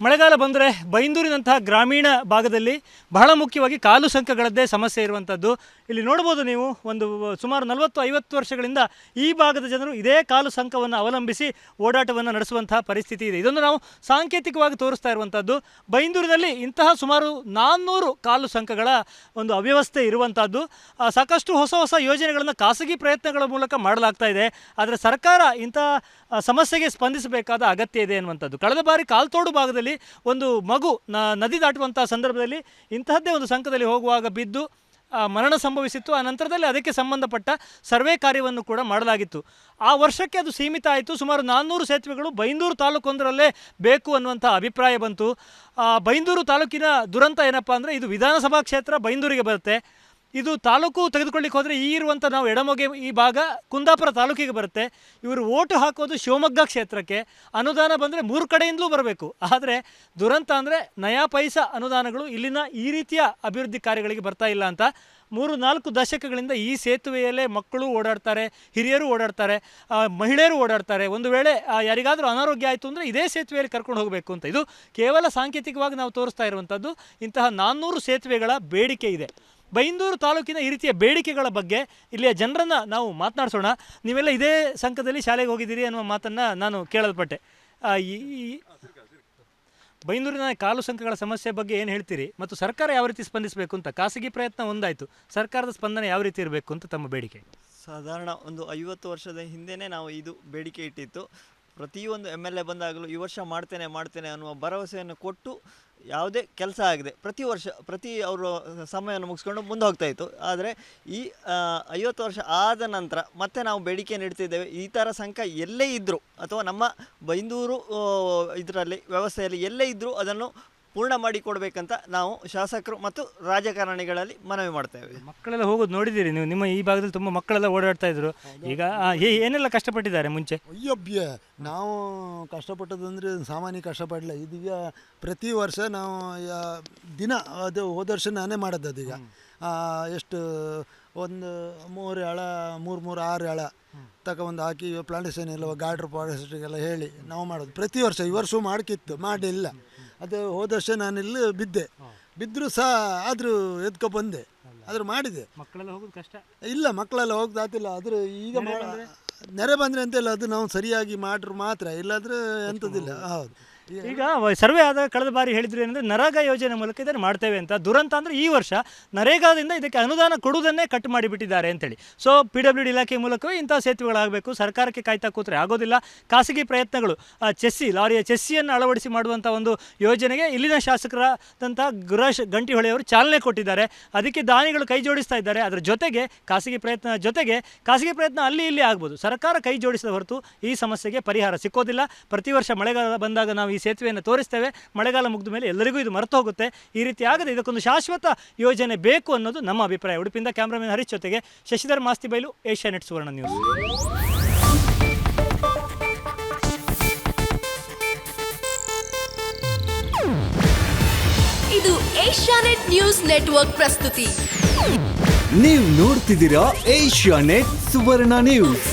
ಮಳೆಗಾಲ ಬಂದರೆ ಬೈಂದೂರಿನಂತಹ ಗ್ರಾಮೀಣ ಭಾಗದಲ್ಲಿ ಬಹಳ ಮುಖ್ಯವಾಗಿ ಕಾಲು ಸಂಕಗಳದ್ದೇ ಸಮಸ್ಯೆ ಇರುವಂಥದ್ದು ಇಲ್ಲಿ ನೋಡ್ಬೋದು ನೀವು ಒಂದು ಸುಮಾರು ನಲವತ್ತು ಐವತ್ತು ವರ್ಷಗಳಿಂದ ಈ ಭಾಗದ ಜನರು ಇದೇ ಕಾಲು ಸಂಕವನ್ನು ಅವಲಂಬಿಸಿ ಓಡಾಟವನ್ನು ನಡೆಸುವಂತಹ ಪರಿಸ್ಥಿತಿ ಇದೆ. ಇದನ್ನು ನಾವು ಸಾಂಕೇತಿಕವಾಗಿ ತೋರಿಸ್ತಾ ಇರುವಂಥದ್ದು ಬೈಂದೂರಿನಲ್ಲಿ ಇಂತಹ ಸುಮಾರು ನಾನ್ನೂರು ಕಾಲು ಸಂಕಗಳ ಒಂದು ಅವ್ಯವಸ್ಥೆ ಇರುವಂಥದ್ದು ಸಾಕಷ್ಟು ಹೊಸ ಹೊಸ ಯೋಜನೆಗಳನ್ನು ಖಾಸಗಿ ಪ್ರಯತ್ನಗಳ ಮೂಲಕ ಮಾಡಲಾಗ್ತಾ ಇದೆ. ಆದರೆ ಸರ್ಕಾರ ಇಂತಹ ಸಮಸ್ಯೆಗೆ ಸ್ಪಂದಿಸಬೇಕಾದ ಅಗತ್ಯ ಇದೆ ಅನ್ನುವಂಥದ್ದು. ಕಳೆದ ಬಾರಿ ಕಾಲ್ತೋಡು ಭಾಗದಲ್ಲಿ ಒಂದು ಮಗು ನದಿ ದಾಟುವಂಥ ಸಂದರ್ಭದಲ್ಲಿ ಇಂತಹದ್ದೇ ಒಂದು ಸಂಕದಲ್ಲಿ ಹೋಗುವಾಗ ಬಿದ್ದು ಮರಣ ಸಂಭವಿಸಿತ್ತು. ಆ ನಂತರದಲ್ಲಿ ಅದಕ್ಕೆ ಸಂಬಂಧಪಟ್ಟ ಸರ್ವೆ ಕಾರ್ಯವನ್ನು ಕೂಡ ಮಾಡಲಾಗಿತ್ತು. ಆ ವರ್ಷಕ್ಕೆ ಅದು ಸೀಮಿತ ಆಯಿತು. ಸುಮಾರು ನಾನ್ನೂರು ಸೇತುವೆಗಳು ಬೈಂದೂರು ತಾಲೂಕೊಂದರಲ್ಲೇ ಬೇಕು ಅನ್ನುವಂಥ ಅಭಿಪ್ರಾಯ ಬಂತು. ಬೈಂದೂರು ತಾಲೂಕಿನ ದುರಂತ ಏನಪ್ಪ ಅಂದರೆ ಇದು ವಿಧಾನಸಭಾ ಕ್ಷೇತ್ರ ಬೈಂದೂರಿಗೆ ಬರುತ್ತೆ. ಇದು ತಾಲೂಕು ತೆಗೆದುಕೊಳ್ಳಿಕ್ಕೆ ಹೋದರೆ ಈ ಇರುವಂಥ ನಾವು ಎಡಮೊಗೆ ಈ ಭಾಗ ಕುಂದಾಪುರ ತಾಲೂಕಿಗೆ ಬರುತ್ತೆ. ಇವರು ಓಟು ಹಾಕೋದು ಶಿವಮೊಗ್ಗ ಕ್ಷೇತ್ರಕ್ಕೆ. ಅನುದಾನ ಬಂದರೆ ಮೂರು ಕಡೆಯಿಂದಲೂ ಬರಬೇಕು. ಆದರೆ ದುರಂತ ಅಂದರೆ ನಯಾ ಪೈಸಾ ಅನುದಾನಗಳು ಇಲ್ಲಿನ ಈ ರೀತಿಯ ಅಭಿವೃದ್ಧಿ ಕಾರ್ಯಗಳಿಗೆ ಬರ್ತಾ ಇಲ್ಲ ಅಂತ ಮೂರು ನಾಲ್ಕು ದಶಕಗಳಿಂದ ಈ ಸೇತುವೆಯಲ್ಲೇ ಮಕ್ಕಳು ಓಡಾಡ್ತಾರೆ, ಹಿರಿಯರು ಓಡಾಡ್ತಾರೆ ಮಹಿಳೆಯರು ಓಡಾಡ್ತಾರೆ. ಒಂದು ವೇಳೆ ಯಾರಿಗಾದರೂ ಅನಾರೋಗ್ಯ ಆಯಿತು ಅಂದರೆ ಇದೇ ಸೇತುವೆಯಲ್ಲಿ ಕರ್ಕೊಂಡು ಹೋಗಬೇಕು ಅಂತ. ಇದು ಕೇವಲ ಸಾಂಕೇತಿಕವಾಗಿ ನಾವು ತೋರಿಸ್ತಾ ಇರುವಂಥದ್ದು ಇಂತಹ ನಾನ್ನೂರು ಸೇತುವೆಗಳ ಬೇಡಿಕೆ ಇದೆ. ಬೈಂದೂರು ತಾಲೂಕಿನ ಈ ರೀತಿಯ ಬೇಡಿಕೆಗಳ ಬಗ್ಗೆ ಇಲ್ಲಿಯ ಜನರನ್ನು ನಾವು ಮಾತನಾಡಿಸೋಣ. ನೀವೆಲ್ಲ ಇದೇ ಸಂಘದಲ್ಲಿ ಶಾಲೆಗೆ ಹೋಗಿದ್ದೀರಿ ಅನ್ನುವ ಮಾತನ್ನು ನಾನು ಕೇಳಲ್ಪಟ್ಟೆ. ಈ, ಈ- ಬೈಂದೂರಿನ ಕಾಲು ಸಂಖ್ಯೆಗಳ ಸಮಸ್ಯೆ ಬಗ್ಗೆ ಏನು ಹೇಳ್ತೀರಿ? ಮತ್ತು ಸರ್ಕಾರ ಯಾವ ರೀತಿ ಸ್ಪಂದಿಸಬೇಕು ಅಂತ ಖಾಸಗಿ ಪ್ರಯತ್ನ ಒಂದಾಯಿತು. ಸರ್ಕಾರದ ಸ್ಪಂದನೆ ಯಾವ ರೀತಿ ಇರಬೇಕು ಅಂತ ತಮ್ಮ ಬೇಡಿಕೆ? ಸಾಧಾರಣ ಒಂದು ಐವತ್ತು ವರ್ಷದ ಹಿಂದೆಯೇ ನಾವು ಇದು ಬೇಡಿಕೆ ಇಟ್ಟಿತ್ತು. ಪ್ರತಿಯೊಂದು ಎಂ ಎಲ್ ಎ ಬಂದಾಗಲೂ ಈ ವರ್ಷ ಮಾಡ್ತೇನೆ ಮಾಡ್ತೇನೆ ಅನ್ನುವ ಭರವಸೆಯನ್ನು ಕೊಟ್ಟು ಯಾವುದೇ ಕೆಲಸ ಆಗಿದೆ ಪ್ರತಿ ವರ್ಷ, ಪ್ರತಿ ಅವರು ಸಮಯವನ್ನು ಮುಗಿಸ್ಕೊಂಡು ಮುಂದೆ ಹೋಗ್ತಾ ಇತ್ತು. ಆದರೆ ಈ ಐವತ್ತು ವರ್ಷ ಆದ ನಂತರ ಮತ್ತೆ ನಾವು ಬೇಡಿಕೆ ನೀಡ್ತಿದ್ದೇವೆ. ಈ ಥರ ಸಂಖ್ಯೆ ಎಲ್ಲೇ ಇದ್ದರೂ ಅಥವಾ ನಮ್ಮ ಬೈಂದೂರು ಇದರಲ್ಲಿ, ವ್ಯವಸ್ಥೆಯಲ್ಲಿ ಎಲ್ಲೇ ಇದ್ದರೂ ಅದನ್ನು ಪೂರ್ಣ ಮಾಡಿಕೊಡ್ಬೇಕಂತ ನಾವು ಶಾಸಕರು ಮತ್ತು ರಾಜಕಾರಣಿಗಳಲ್ಲಿ ಮನವಿ ಮಾಡ್ತೇವೆ ಮಕ್ಕಳೆಲ್ಲ ಹೋಗೋದು ನೋಡಿದ್ದೀರಿ ನೀವು? ನಿಮ್ಮ ಈ ಭಾಗದಲ್ಲಿ ತುಂಬ ಮಕ್ಕಳೆಲ್ಲ ಓಡಾಡ್ತಾ ಇದ್ರು. ಈಗ ಏನೆಲ್ಲ ಕಷ್ಟಪಟ್ಟಿದ್ದಾರೆ ಮುಂಚೆ? ಅಯ್ಯಬ್ಯ ನಾವು ಕಷ್ಟಪಟ್ಟದಂದ್ರೆ ಸಾಮಾನ್ಯ ಕಷ್ಟಪಡ್ಲಿಲ್ಲ. ಇದೀಗ ಪ್ರತಿ ವರ್ಷ ನಾವು ದಿನ ಅದು ಹೋದ ವರ್ಷ ನಾನೇ ಮಾಡೋದು ಅದೀಗ ಎಷ್ಟು ಒಂದು ಮೂರು ಎಳ ಮೂರು ಮೂರು ಆರು ಎಳ ತಕ ಒಂದು ಹಾಕಿ ಪ್ಲಾಂಟೇಶನ್ ಎಲ್ಲ ಗಾರ್ಡ್ರ್ ಫಾರೆಸ್ಟ್ಗೆಲ್ಲ ಹೇಳಿ ನಾವು ಮಾಡೋದು. ಪ್ರತಿ ವರ್ಷ ಈ ವರ್ಷವೂ ಮಾಡ್ಕಿತ್ತು ಮಾಡಿಲ್ಲ. ಅದು ಹೋದ ವರ್ಷ ಇಲ್ಲಿ ಬಿದ್ದೆ. ಬಿದ್ದರೂ ಸಹ ಆದರೂ ಎದ್ಕೊ ಬಂದೆ. ಆದರೂ ಮಾಡಿದೆ. ಮಕ್ಕಳೆಲ್ಲ ಹೋಗೋದು ಕಷ್ಟ? ಇಲ್ಲ ಮಕ್ಕಳೆಲ್ಲ ಹೋಗ್ದಾತಿಲ್ಲ ಆದರೂ ಈಗ ನೆರೆ ಬಂದ್ರೆ? ಅಂತೆಲ್ಲ ಅದು ನಾವು ಸರಿಯಾಗಿ ಮಾಡ್ರು ಮಾತ್ರ. ಇಲ್ಲಾದರೂ ಎಂಥದ್ದಿಲ್ಲ ಹೌದು. ಈಗ ಸರ್ವೆ ಆದ ಕಳೆದ ಬಾರಿ ಹೇಳಿದ್ರು ಏನಂದ್ರೆ, ನರೇಗಾ ಯೋಜನೆ ಮೂಲಕ ಇದನ್ನು ಮಾಡ್ತೇವೆ ಅಂತ. ದುರಂತ ಅಂದ್ರೆ ಈ ವರ್ಷ ನರೇಗಾದಿಂದ ಇದಕ್ಕೆ ಅನುದಾನ ಕೊಡುವುದನ್ನೇ ಕಟ್ ಮಾಡಿಬಿಟ್ಟಿದ್ದಾರೆ ಅಂತೇಳಿ ಸೊ ಪಿ ಡಬ್ಲ್ಯೂ ಡಿ ಇಲಾಖೆ ಮೂಲಕವೇ ಇಂಥ ಸೇತುವೆಗಳಾಗಬೇಕು. ಸರ್ಕಾರಕ್ಕೆ ಕಾಯ್ತಾ ಕೂತ್ರೆ ಆಗೋದಿಲ್ಲ. ಖಾಸಗಿ ಪ್ರಯತ್ನಗಳು ಚೆಸ್ಸಿ, ಲಾರಿಯ ಚೆಸ್ಸಿಯನ್ನು ಅಳವಡಿಸಿ ಮಾಡುವಂಥ ಒಂದು ಯೋಜನೆಗೆ ಇಲ್ಲಿನ ಶಾಸಕರಾದಂಥ ಗುರಾಶ್ ಗಂಟಿಹೊಳೆಯವರು ಚಾಲನೆ ಕೊಟ್ಟಿದ್ದಾರೆ. ಅದಕ್ಕೆ ದಾನಿಗಳು ಕೈ ಜೋಡಿಸ್ತಾ ಇದ್ದಾರೆ. ಅದರ ಜೊತೆಗೆ ಖಾಸಗಿ ಪ್ರಯತ್ನ, ಜೊತೆಗೆ ಖಾಸಗಿ ಪ್ರಯತ್ನ ಅಲ್ಲಿ ಇಲ್ಲಿ ಆಗ್ಬೋದು. ಸರ್ಕಾರ ಕೈ ಜೋಡಿಸಿದ ಹೊರತು ಈ ಸಮಸ್ಯೆಗೆ ಪರಿಹಾರ ಸಿಕ್ಕೋದಿಲ್ಲ. ಪ್ರತಿ ವರ್ಷ ಮಳೆಗಾಲ ಬಂದಾಗ ನಾವು ಈ ಸೇತುವೆಯನ್ನು ತೋರಿಸ್ತೇವೆ. ಮಳೆಗಾಲ ಮುಗಿದ ಮೇಲೆ ಎಲ್ಲರಿಗೂ ಇದು ಮರೆತು ಹೋಗುತ್ತೆ. ಈ ರೀತಿ ಆಗದೆ ಇದಕ್ಕೊಂದು ಶಾಶ್ವತ ಯೋಜನೆ ಬೇಕು ಅನ್ನೋದು ನಮ್ಮ ಅಭಿಪ್ರಾಯ. ಉಡುಪಿಂದ ಕ್ಯಾಮ್ರಾಮನ್ ಹರೀಶ್ ಜೊತೆಗೆ ಶಶಿಧರ್ ಮಾಸ್ತಿ ಬೈಲು ಏಷ್ಯಾನೆಟ್ ಸುವರ್ಣ ನ್ಯೂಸ್. ಇದು ಏಷ್ಯಾನೆಟ್ ನ್ಯೂಸ್ ನೆಟ್ವರ್ಕ್ ಪ್ರಸ್ತುತಿ. ನೀವು ನೋಡ್ತಿದ್ದೀರಾ ಏಷ್ಯಾ ನೆಟ್ ಸುವರ್ಣ ನ್ಯೂಸ್.